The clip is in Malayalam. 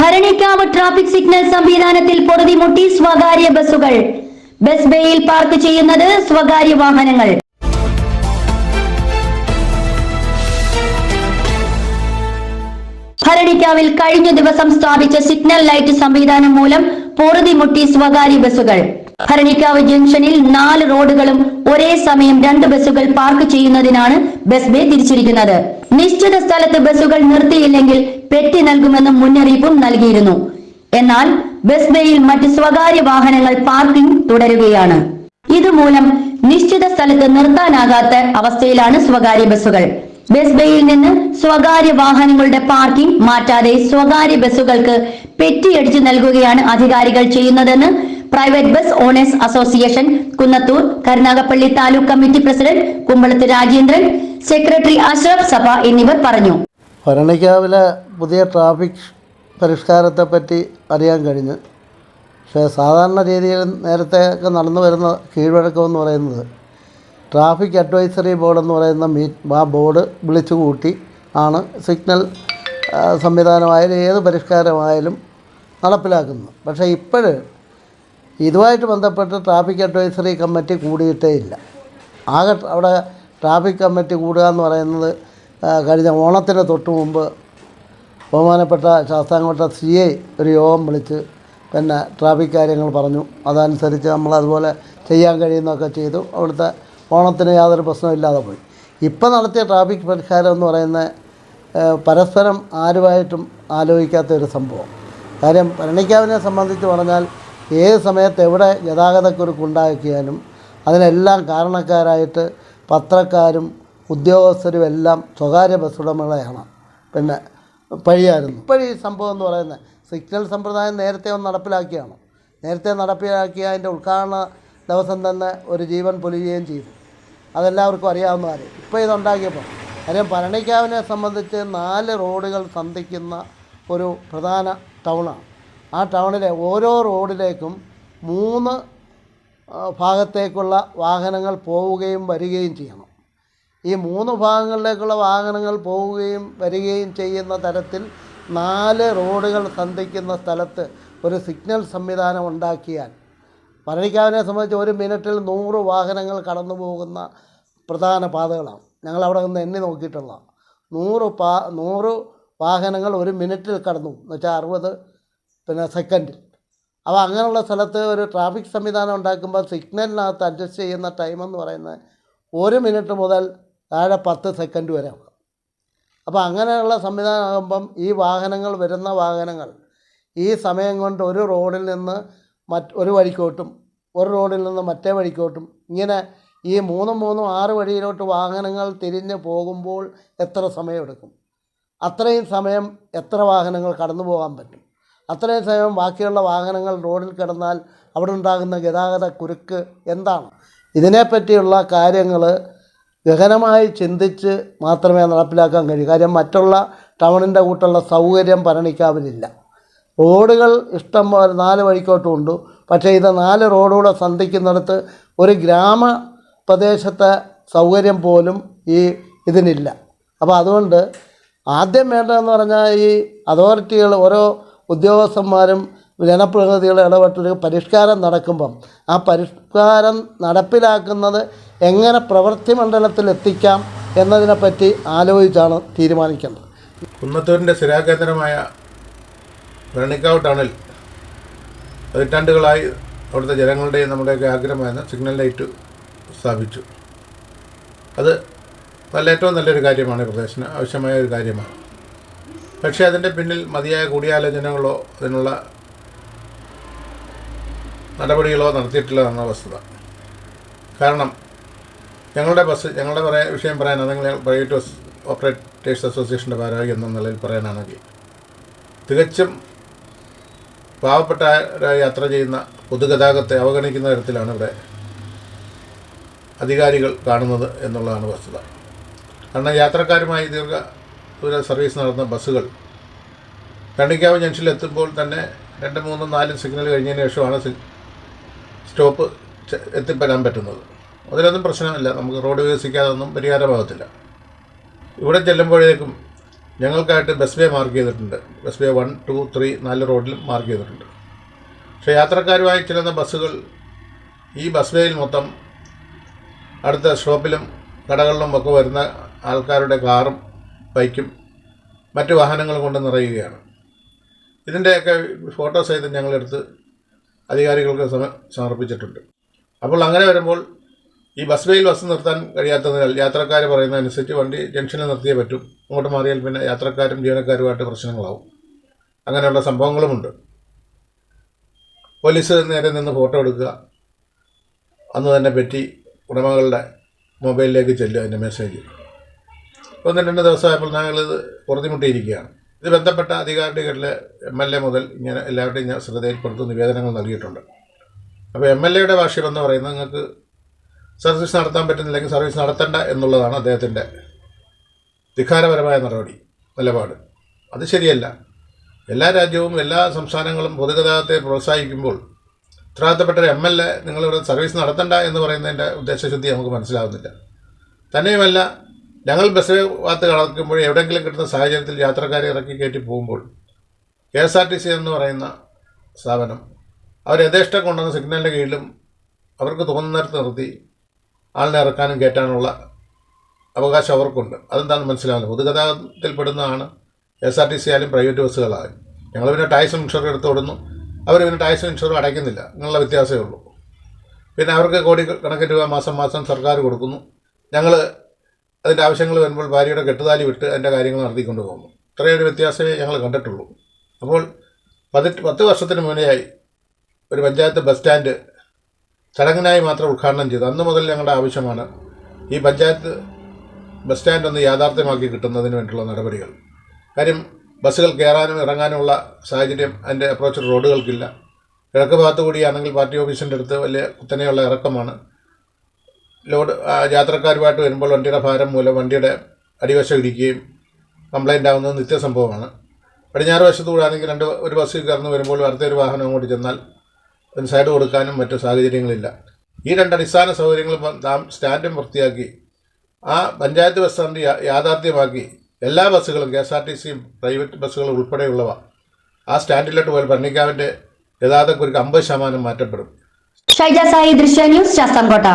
ഭരണിക്കാവ് ട്രാഫിക് സിഗ്നൽ സംവിധാനത്തിൽ പൊറുതിമുട്ടി സ്വകാര്യ ബസ്സുകൾ. ബസ് ബേയിൽ പാർക്ക് ചെയ്യുന്നത് സ്വകാര്യ വാഹനങ്ങൾ. ഭരണിക്കാവിൽ കഴിഞ്ഞ ദിവസം സ്ഥാപിച്ച സിഗ്നൽ ലൈറ്റ് സംവിധാനം മൂലം പൊറുതിമുട്ടി സ്വകാര്യ ബസ്സുകൾ. ഭരണിക്കാവ് ജംഗ്ഷനിൽ നാല് റോഡുകളും ഒരേ സമയം രണ്ട് ബസ്സുകൾ പാർക്ക് ചെയ്യുന്നതിനാണ് ബസ് ബേ തിരിച്ചിരിക്കുന്നത്. നിശ്ചിത സ്ഥലത്ത് ബസ്സുകൾ നിർത്തിയില്ലെങ്കിൽ പെറ്റി നൽകുമെന്ന മുന്നറിയിപ്പും നൽകിയിരുന്നു. എന്നാൽ ബസ് ബേയിൽ മറ്റ് സ്വകാര്യ വാഹനങ്ങൾ പാർക്കിംഗ് തുടരുകയാണ്. ഇതുമൂലം നിശ്ചിത സ്ഥലത്ത് നിർത്താനാകാത്ത അവസ്ഥയിലാണ് സ്വകാര്യ ബസ്സുകൾ. ബസ് ബേയിൽ നിന്ന് സ്വകാര്യ വാഹനങ്ങളുടെ പാർക്കിംഗ് മാറ്റാതെ സ്വകാര്യ ബസ്സുകൾക്ക് പെറ്റിയടിച്ചു നൽകുകയാണ് അധികാരികൾ ചെയ്യുന്നതെന്ന് private bus owners association Kunnathur Karunagappally taluk committee president Kumbalath Rajendran secretary Ashraf Sabha എന്നിവർ പറഞ്ഞു. ഭരണിക്കാവിലെ പുതിയ ട്രാഫിക് പരിഷ്കാരത്തെപ്പറ്റി അറിയാൻ കഴിഞ്ഞ്. പക്ഷേ സാധാരണ രീതിയിൽ നേരത്തെ ഒക്കെ നടന്നു വരുന്ന കീഴ്വഴക്കമെന്ന് പറയുന്നത് ട്രാഫിക് അഡ്വൈസറി ബോർഡ് എന്ന് പറയുന്ന മീ ആ ബോർഡ് വിളിച്ചു കൂട്ടി ആണ് സിഗ്നൽ സംവിധാനമായാലും ഏത് പരിഷ്കാരമായാലും നടപ്പിലാക്കുന്നത്. പക്ഷേ ഇപ്പോൾ ഇതുമായിട്ട് ബന്ധപ്പെട്ട് ട്രാഫിക് അഡ്വൈസറി കമ്മിറ്റി കൂടിയിട്ടേ ഇല്ല. ആകെ അവിടെ ട്രാഫിക് കമ്മിറ്റി കൂടുക എന്ന് പറയുന്നത് കഴിഞ്ഞ ഓണത്തിന് തൊട്ട് മുമ്പ് ബഹുമാനപ്പെട്ട ശാസ്താംകോട്ട സി ഐ ഒരു യോഗം വിളിച്ച് പിന്നെ ട്രാഫിക് കാര്യങ്ങൾ പറഞ്ഞു. അതനുസരിച്ച് നമ്മൾ അതുപോലെ ചെയ്യാൻ കഴിയുന്നതൊക്കെ ചെയ്തു. അവിടുത്തെ ഓണത്തിന് യാതൊരു പ്രശ്നമില്ലാതെ പോയി. ഇപ്പം നടത്തിയ ട്രാഫിക് പരിഹാരം എന്ന് പറയുന്നത് ഏഹ്, പരസ്പരം ആരുമായിട്ടും ആലോചിക്കാത്ത ഒരു സംഭവം. കാര്യം ഭരണിക്കാവിനെ സംബന്ധിച്ച് പറഞ്ഞാൽ ഏത് സമയത്ത് എവിടെ ഗതാഗതക്കുരുക്ക് ഉണ്ടാക്കിയാലും അതിനെല്ലാം കാരണക്കാരായിട്ട് പത്രക്കാരും ഉദ്യോഗസ്ഥരും എല്ലാം സ്വകാര്യ ബസ് ഉടമകളെയാണ് പിന്നെ പഴിയായിരുന്നു. ഈ സംഭവം എന്ന് പറയുന്നത് സിഗ്നൽ സമ്പ്രദായം നേരത്തെ ഒന്ന് നടപ്പിലാക്കിയാണ്. നേരത്തെ നടപ്പിലാക്കിയ അതിന്റെ ഉദ്ഘാടന ദിവസം തന്നെ ഒരു ജീവൻ പൊലിയുകയും ചെയ്തു. അതെല്ലാവർക്കും അറിയാവുന്ന കാര്യം. ഇപ്പോൾ ഇതുണ്ടാക്കിയപ്പോൾ കാര്യം പരണിക്കാവിനെ സംബന്ധിച്ച് നാല് റോഡുകൾ സന്ധിക്കുന്ന ഒരു പ്രധാന ടൗണാണ്. ആ ടൗണിലെ ഓരോ റോഡിലേക്കും മൂന്ന് ഭാഗത്തേക്കുള്ള വാഹനങ്ങൾ പോവുകയും വരികയും ചെയ്യണം. ഈ മൂന്ന് ഭാഗങ്ങളിലേക്കുള്ള വാഹനങ്ങൾ പോവുകയും വരികയും ചെയ്യുന്ന തരത്തിൽ നാല് റോഡുകൾ സന്ധിക്കുന്ന സ്ഥലത്ത് ഒരു സിഗ്നൽ സംവിധാനം ഉണ്ടാക്കിയാൽ പരണിക്കാവിനെ സംബന്ധിച്ച് ഒരു മിനിറ്റിൽ നൂറ് വാഹനങ്ങൾ കടന്നു പോകുന്ന പ്രധാന പാതകളാണ്. ഞങ്ങൾ അവിടെ നിന്ന് എണ്ണി നോക്കിയിട്ടുള്ള നൂറ് പാ നൂറ് വാഹനങ്ങൾ ഒരു മിനിറ്റിൽ കടന്നു എന്ന് വെച്ചാൽ അറുപത് പിന്നെ സെക്കൻഡിൽ. അപ്പോൾ അങ്ങനെയുള്ള സ്ഥലത്ത് ഒരു ട്രാഫിക് സംവിധാനം ഉണ്ടാക്കുമ്പോൾ സിഗ്നലിനകത്ത് അഡ്ജസ്റ്റ് ചെയ്യുന്ന ടൈമെന്ന് പറയുന്നത് ഒരു മിനിറ്റ് മുതൽ താഴെ പത്ത് സെക്കൻഡ് വരെ ആവാം. അപ്പോൾ അങ്ങനെയുള്ള സംവിധാനമാകുമ്പം ഈ വാഹനങ്ങൾ വരുന്ന വാഹനങ്ങൾ ഈ സമയം കൊണ്ട് ഒരു റോഡിൽ നിന്ന് മറ്റ് ഒരു വഴിക്കോട്ടും ഒരു റോഡിൽ നിന്ന് മറ്റേ വഴിക്കോട്ടും ഇങ്ങനെ ഈ മൂന്നും മൂന്നും ആറ് വഴിയിലോട്ട് വാഹനങ്ങൾ തിരിഞ്ഞ് പോകുമ്പോൾ എത്ര സമയമെടുക്കും അത്രയും സമയം എത്ര വാഹനങ്ങൾ കടന്നു പോകാൻ പറ്റും? അത്രയും സമയം ബാക്കിയുള്ള വാഹനങ്ങൾ റോഡിൽ കിടന്നാൽ അവിടെ ഉണ്ടാകുന്ന ഗതാഗത കുരുക്ക് എന്താണ്? ഇതിനെപ്പറ്റിയുള്ള കാര്യങ്ങൾ ഗഹനമായി ചിന്തിച്ച് മാത്രമേ നടപ്പിലാക്കാൻ കഴിയൂ. കാര്യം മറ്റുള്ള ടൗണിന്റെ കൂട്ടുള്ള സൗകര്യം ഭരണിക്കാവിലില്ല. റോഡുകൾ ഇഷ്ടം പോലെ നാല് വഴിക്കോട്ടുമുണ്ട് പക്ഷേ ഇത് നാല് റോഡുകൂടെ സന്ധിക്കുന്നിടത്ത് ഒരു ഗ്രാമ പ്രദേശത്തെ സൗകര്യം പോലും ഈ ഇതിനില്ല. അപ്പോൾ അതുകൊണ്ട് ആദ്യം വേണ്ടതെന്ന് പറഞ്ഞാൽ ഈ അതോറിറ്റികൾ ഓരോ ഉദ്യോഗസ്ഥന്മാരും ജനപ്രതിനിധികളും ഇടപെട്ടൊരു പരിഷ്കാരം നടക്കുമ്പം ആ പരിഷ്കാരം നടപ്പിലാക്കുന്നത് എങ്ങനെ പ്രവൃത്തി മണ്ഡലത്തിൽ എത്തിക്കാം എന്നതിനെപ്പറ്റി ആലോചിച്ചാണ് തീരുമാനിക്കേണ്ടത് കുന്നത്തൂരിന്റെ സ്ഥിരാകേന്ദ്രമായ വെണ്ണിക്കാവ് ടൗണിൽ പതിറ്റാണ്ടുകളായി അവിടുത്തെ ജനങ്ങളുടെയും നമ്മുടെയൊക്കെ ആഗ്രഹമായിരുന്ന സിഗ്നൽ ലൈറ്റ് സ്ഥാപിച്ചു. അത് നല്ല ഏറ്റവും നല്ലൊരു കാര്യമാണ് ഈ പ്രദേശത്തിന് ആവശ്യമായ ഒരു കാര്യമാണ്. പക്ഷേ അതിന്റെ പിന്നിൽ മതിയായ കൂടിയാലോചനകളോ അതിനുള്ള നടപടികളോ നടത്തിയിട്ടില്ല എന്ന വസ്തുത. കാരണം ഞങ്ങളുടെ ബസ് ഞങ്ങളുടെ പറയാൻ വിഷയം പറയാൻ അതെങ്കിൽ പ്രൈവറ്റ് ബസ് ഓപ്പറേറ്റേഴ്സ് അസോസിയേഷന്റെ ഭാരവാഹി എന്ന നിലയിൽ പറയാനാണെങ്കിൽ തികച്ചും പാവപ്പെട്ട യാത്ര ചെയ്യുന്ന പൊതുഗതാഗതത്തെ അവഗണിക്കുന്ന തരത്തിലാണ് ഇവിടെ അധികാരികൾ കാണുന്നത് എന്നുള്ളതാണ് വസ്തുത. കാരണം യാത്രക്കാരുമായി ദീർഘ ദൂര സർവീസ് നടത്തുന്ന ബസ്സുകൾ കണ്ണിക്കാവ് ജംഗ്ഷനിൽ എത്തുമ്പോൾ തന്നെ രണ്ട് മൂന്നും നാലും സിഗ്നൽ കഴിഞ്ഞതിന് ശേഷമാണ് സ്റ്റോപ്പ് എത്തിപ്പെടാൻ പറ്റുന്നത്. അതിലൊന്നും പ്രശ്നമില്ല. നമുക്ക് റോഡ് വികസിക്കാതൊന്നും പരിഹാരമാകത്തില്ല. ഇവിടെ ചെല്ലുമ്പോഴേക്കും ഞങ്ങൾക്കായിട്ട് ബസ് വേ മാർക്ക് ചെയ്തിട്ടുണ്ട്. Bus way one two three നാല് റോഡിലും മാർക്ക് ചെയ്തിട്ടുണ്ട്. പക്ഷേ യാത്രക്കാരുമായി ചെല്ലുന്ന ബസ്സുകൾ ഈ ബസ് വേയിൽ മൊത്തം അടുത്ത സ്റ്റോപ്പിലും കടകളിലും ഒക്കെ വരുന്ന ആൾക്കാരുടെ കാറും ബൈക്കും മറ്റു വാഹനങ്ങളും കൊണ്ട് നിറയുകയാണ്. ഇതിന്റെയൊക്കെ ഫോട്ടോ സഹിതം ഞങ്ങളെടുത്ത് അധികാരികൾക്ക് സമ സമർപ്പിച്ചിട്ടുണ്ട്. അപ്പോൾ അങ്ങനെ വരുമ്പോൾ ഈ ബസ് വേയിൽ ബസ് നിർത്താൻ കഴിയാത്തതിനാൽ യാത്രക്കാർ പറയുന്ന അനുസരിച്ച് വണ്ടി ജംഗ്ഷനിൽ നിർത്തിയേ പറ്റും. അങ്ങോട്ട് മാറിയാൽ പിന്നെ യാത്രക്കാരും ജീവനക്കാരുമായിട്ട് പ്രശ്നങ്ങളാവും. അങ്ങനെയുള്ള സംഭവങ്ങളുമുണ്ട്. പോലീസ് നേരെ നിന്ന് ഫോട്ടോ എടുക്കുക. അന്ന് തന്നെ പറ്റി ഉടമകളുടെ മൊബൈലിലേക്ക് ചെല്ലുക അതിന്റെ മെസ്സേജ് ഒന്ന് രണ്ട് ദിവസമായപ്പോൾ ഞങ്ങളിത് പുറത്തിമുട്ടിയിരിക്കുകയാണ് ഇത് ബന്ധപ്പെട്ട അധികാരികളിലെ എം എൽ എ മുതൽ ഇങ്ങനെ എല്ലാവരുടെയും ഞാൻ ശ്രദ്ധയിൽപ്പെടുത്തി നിവേദനങ്ങൾ നൽകിയിട്ടുണ്ട്. അപ്പോൾ എം എൽ എയുടെ ഭാഷയിൽ എന്ന് പറയുന്നത് നിങ്ങൾക്ക് സർവീസ് നടത്താൻ പറ്റുന്നില്ലെങ്കിൽ സർവീസ് നടത്തണ്ട എന്നുള്ളതാണ് അദ്ദേഹത്തിന്റെ ധിഖാരപരമായ നടപടി നിലപാട്. അത് ശരിയല്ല. എല്ലാ രാജ്യവും എല്ലാ സംസ്ഥാനങ്ങളും പൊതുഗതാഗതത്തെ പ്രോത്സാഹിപ്പിക്കുമ്പോൾ ഉത്തരവാദിത്തപ്പെട്ട ഒരു എം എൽ എ നിങ്ങളിവിടെ സർവീസ് നടത്തണ്ട എന്ന് പറയുന്നതിന്റെ ഉദ്ദേശശുദ്ധി നമുക്ക് മനസ്സിലാവുന്നില്ല. തന്നെയുമല്ല ഞങ്ങൾ ബസ് ഭാഗത്ത് കടക്കുമ്പോൾ എവിടെയെങ്കിലും കിട്ടുന്ന സാഹചര്യത്തിൽ യാത്രക്കാരെ ഇറക്കി കയറ്റി പോകുമ്പോൾ K S R T C എന്ന് പറയുന്ന സ്ഥാപനം അവർ യഥേഷ്ടം കൊണ്ടുവന്ന സിഗ്നലിന്റെ കീഴിലും അവർക്ക് തോന്നുന്ന നേരത്തെ നിർത്തി ആളിനെ ഇറക്കാനും കയറ്റാനുള്ള അവകാശം അവർക്കുണ്ട്. അതെന്താണെന്ന് മനസ്സിലാവില്ല പൊതുഗതാഗതത്തിൽപ്പെടുന്നതാണ് എസ് ആർ ടി സി ആയാലും പ്രൈവറ്റ് ബസ്സുകളായാലും. ഞങ്ങൾ പിന്നെ ടാക്സ് ഇൻഷുർ എടുത്തു കൊടുന്നു. അവർ പിന്നെ ടാക്സ് ഇൻഷുർ അടയ്ക്കുന്നില്ല. അങ്ങനെയുള്ള വ്യത്യാസമേ ഉള്ളൂ. പിന്നെ അവർക്ക് കോടി കണക്കിന് രൂപ മാസം മാസം സർക്കാർ കൊടുക്കുന്നു. ഞങ്ങൾ അതിന്റെ ആവശ്യങ്ങൾ വരുമ്പോൾ ഭാര്യയുടെ കെട്ടുതാലി വിട്ട് അതിന്റെ കാര്യങ്ങൾ നടത്തിക്കൊണ്ട് പോകുന്നു. ഇത്രയും ഒരു വ്യത്യാസമേ ഞങ്ങൾ കണ്ടിട്ടുള്ളൂ. അപ്പോൾ പതിറ്റ് പത്ത് വർഷത്തിന് മുന്നേയായി ഒരു പഞ്ചായത്ത് ബസ് സ്റ്റാൻഡ് ചടങ്ങിനായി മാത്രം ഉദ്ഘാടനം ചെയ്തു. അന്ന് മുതൽ ഞങ്ങളുടെ ആവശ്യമാണ് ഈ പഞ്ചായത്ത് ബസ് സ്റ്റാൻഡ് ഒന്ന് യാഥാർത്ഥ്യമാക്കി കിട്ടുന്നതിന് വേണ്ടിയുള്ള നടപടികൾ. കാര്യം ബസ്സുകൾ കയറാനും ഇറങ്ങാനുമുള്ള സാഹചര്യം അതിന്റെ അപ്രോച്ച് റോഡുകൾക്കില്ല കിഴക്ക് ഭാഗത്ത് കൂടിയാണെങ്കിൽ പാർട്ടി ഓഫീസിന്റെ അടുത്ത് വലിയ കുത്തനെയുള്ള ഇറക്കമാണ്. ലോഡ് യാത്രക്കാരുമായിട്ട് വരുമ്പോൾ വണ്ടിയുടെ ഭാരം മൂലം വണ്ടിയുടെ അടിവശം ഇടിക്കുകയും കംപ്ലൈന്റ് ആവുന്നത് നിത്യസംഭവമാണ്. പടിഞ്ഞാറ് വശത്ത് കൂടെ ആണെങ്കിൽ രണ്ട് ഒരു ബസ്സിൽ കയറുന്നു വരുമ്പോൾ അടുത്ത ഒരു വാഹനം അങ്ങോട്ട് ചെന്നാൽ അതിന് സൈഡ് കൊടുക്കാനും മറ്റു സാഹചര്യങ്ങളില്ല. ഈ രണ്ട് അടിസ്ഥാന സൗകര്യങ്ങൾ ഇപ്പം നാം സ്റ്റാൻഡും വൃത്തിയാക്കി ആ പഞ്ചായത്ത് ബസ് സ്റ്റാൻഡ് യാഥാർത്ഥ്യമാക്കി എല്ലാ ബസ്സുകളും കെ എസ് ആർ ടി സിയും പ്രൈവറ്റ് ബസ്സുകളും ഉൾപ്പെടെയുള്ളവ ആ സ്റ്റാൻഡിലോട്ട് പോയാൽ ഭരണിക്കാവിന്റെ ഒരു അമ്പത് ശതമാനം മാറ്റപ്പെടും. ഷൈജ സായി ദൃശ്യ ന്യൂസ് ശാസ്താംകോട്ട.